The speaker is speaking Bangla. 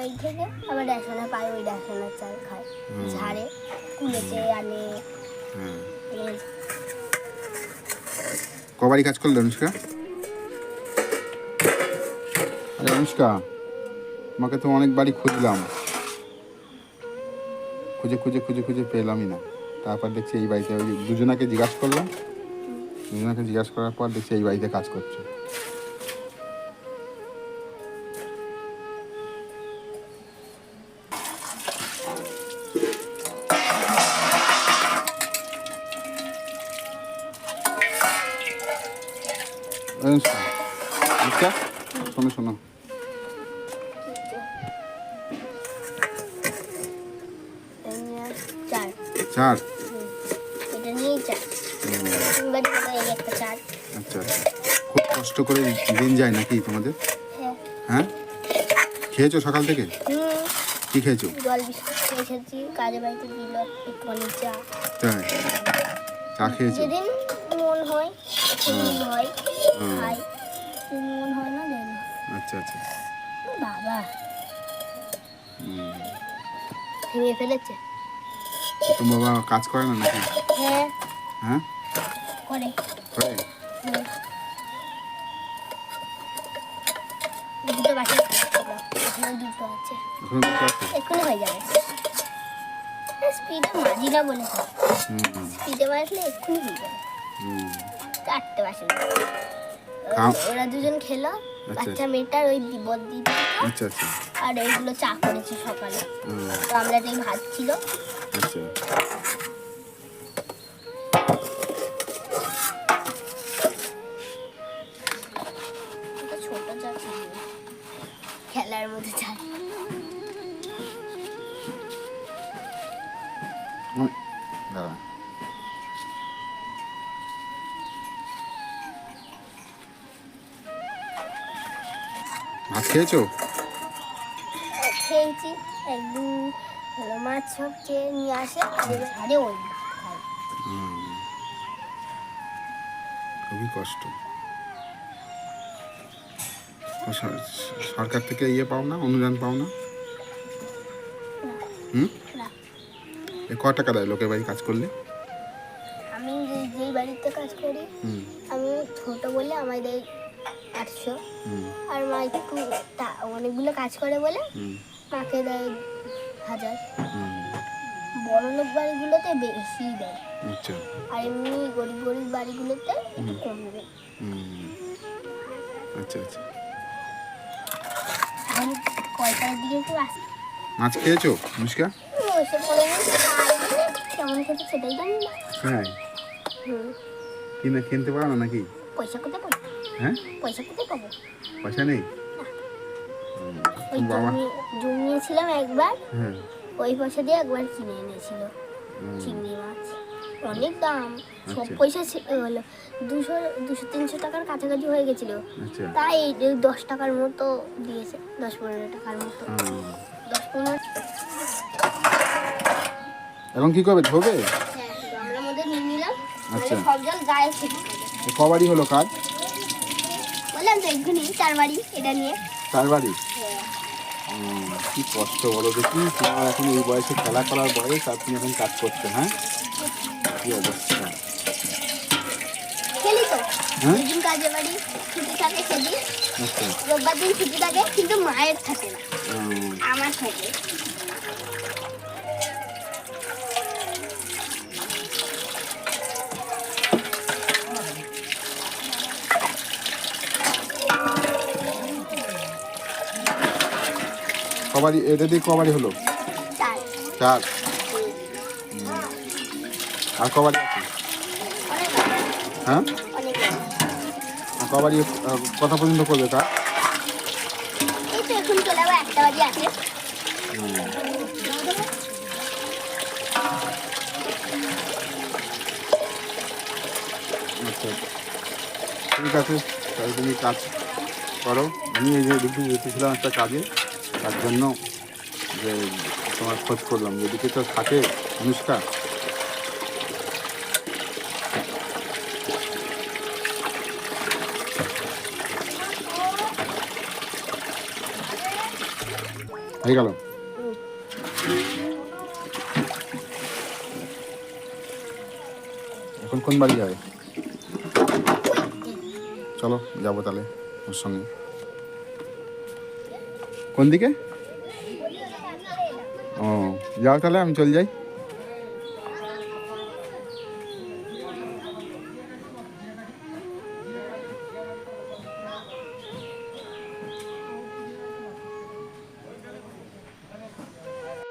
ওই থেকে আবার রেশনে পায় ওই রেশনের চাল খায়। ঝাড়ে আনে। কবারই কাজ করলে অনুষ্কা? আরে অনুষ্কা তোমাকে তো অনেকবারই খুঁজলাম। খুঁজে খুঁজে খুঁজে খুঁজে পেলামই না। তারপর দেখছি এই বাড়িতে ওই দুজনাকে জিজ্ঞাসা করলাম। দুজনাকে জিজ্ঞাসা করার পর দেখছি এই বাড়িতে কাজ করছে। অনুষ্কা শোনো শোনো চার আচ্ছা আচ্ছা খুব কষ্ট করে দিন যায় নাকি তোমাদের? হ্যাঁ? খেয়েছো সকাল থেকে? কি খেয়েছো? চা। তাই? চা খেয়েছো? মন হয় হয়। খাই। মন হয় না দেয় না আচ্ছা। আচ্ছা বাবা। ভেঙে ফেলেছে। বাবা কাজ করে না নাকি? হ্যাঁ। হ্যাঁ? করে। করে? দুটো বাকি ছিল, দুটো আছে। এখনও দুটো আছে? এক্ষুনি হয়ে যাবে। স্পিডে মাঝি না বলে স্পিডে মারলে এক্ষুনি হয়ে যাবে। হুম। চারটে বাসে খাও। ওরা দুজন খেলো বাচ্চা মেয়েটার ওই দিতে আচ্ছা আচ্ছা। আর ওইগুলো চা করেছে সকালে। তো আমরা তাই ভাত ছিল। আচ্ছা। ছোট চা খেলার মধ্যে চা। হুম, দাঁড়া। ভাত খেয়েছো? খেয়েছি একদিন হলো মাছ সব নিয়ে আসে আরে ওই খুবই কষ্ট। সরকার থেকে ইয়ে পাও না অনুদান পাও না? হুম? ক টাকা দেয় লোকের বাড়ি কাজ করলে? আমি যে- যেই বাড়িতে কাজ করি আমি ছোট বলে আমাদের আটশো। আর মা একটু তা- অনেকগুলো কাজ করে বলে মাকে দেয় হাজার। বড় লোক বাড়িগুলোতে বেশি দেয়। আচ্ছা। আর এমনি গরিব গরিব বাড়িগুলোতে কম দেয়। আচ্ছা আচ্ছা। কয়টার দিকে একটু আসে মাছ খেয়েছো বসে কেমন খেতে সেটাই জানি না। হ্যাঁ। কিনে কিনতে পারো না নাকি? পয়সা কোথায় পাবো? হ্যাঁ? পয়সা কোথায় পাবো? পয়সা নেই? ওই বাবা। জমি জমিয়েছিলাম একবার। হ্যাঁ। ওই পয়সা দিয়ে একবার কিনে এনেছিল। চিংড়ি মাছ। অনেক দাম। সব আচ্ছা। পয়সা হলো দুশো দুশো তিনশো টাকার কাছাকাছি হয়ে গেছিল। আচ্ছা। তাই দশ টাকার মতো দিয়েছে। দশ পনেরো টাকার মতো। দশ পনেরো এখন কি করবে? ধোবে? হ্যাঁ মধ্যে নিয়ে নিলাম। আচ্ছা। সব জল গায়ে কবারই হলো কাজ? বললাম তো এক্ষুনি চার বাড়ি এটা নিয়ে। চার বাড়ি? কি কষ্ট বলো দেখি। তোমার এখন এই বয়সে খেলা করার বয়স আর তুমি এখন কাজ করছ হ্যাঁ? কি অবস্থা? খেলি তো। হ্যাঁ? কাজে বাড়ি ছুটি থাকে সেদিন আচ্ছা। রোববার দিন ছুটি থাকে কিন্তু মায়ের থাকে না। আমার থাকে। কবারই এটা দিয়ে কবারই হলো? চার। আর কবারই আছে? হ্যাঁ? আহ, কত পর্যন্ত করবে তা? আছে। আচ্ছা ঠিক আছে তাহলে তুমি কাজ করো। আমি এই যে দুটো যেতেছিলাম একটা কাজে। তার জন্য যে তোমার খোঁজ করলাম। এদিকে তো থাকে, অনুষ্কা? হয়ে গেল। এখন কোন বাড়ি যাবে? চলো, যাব তাহলে, ওর সঙ্গে। কোন দিকে ও যাও তাহলে আমি চলে যাই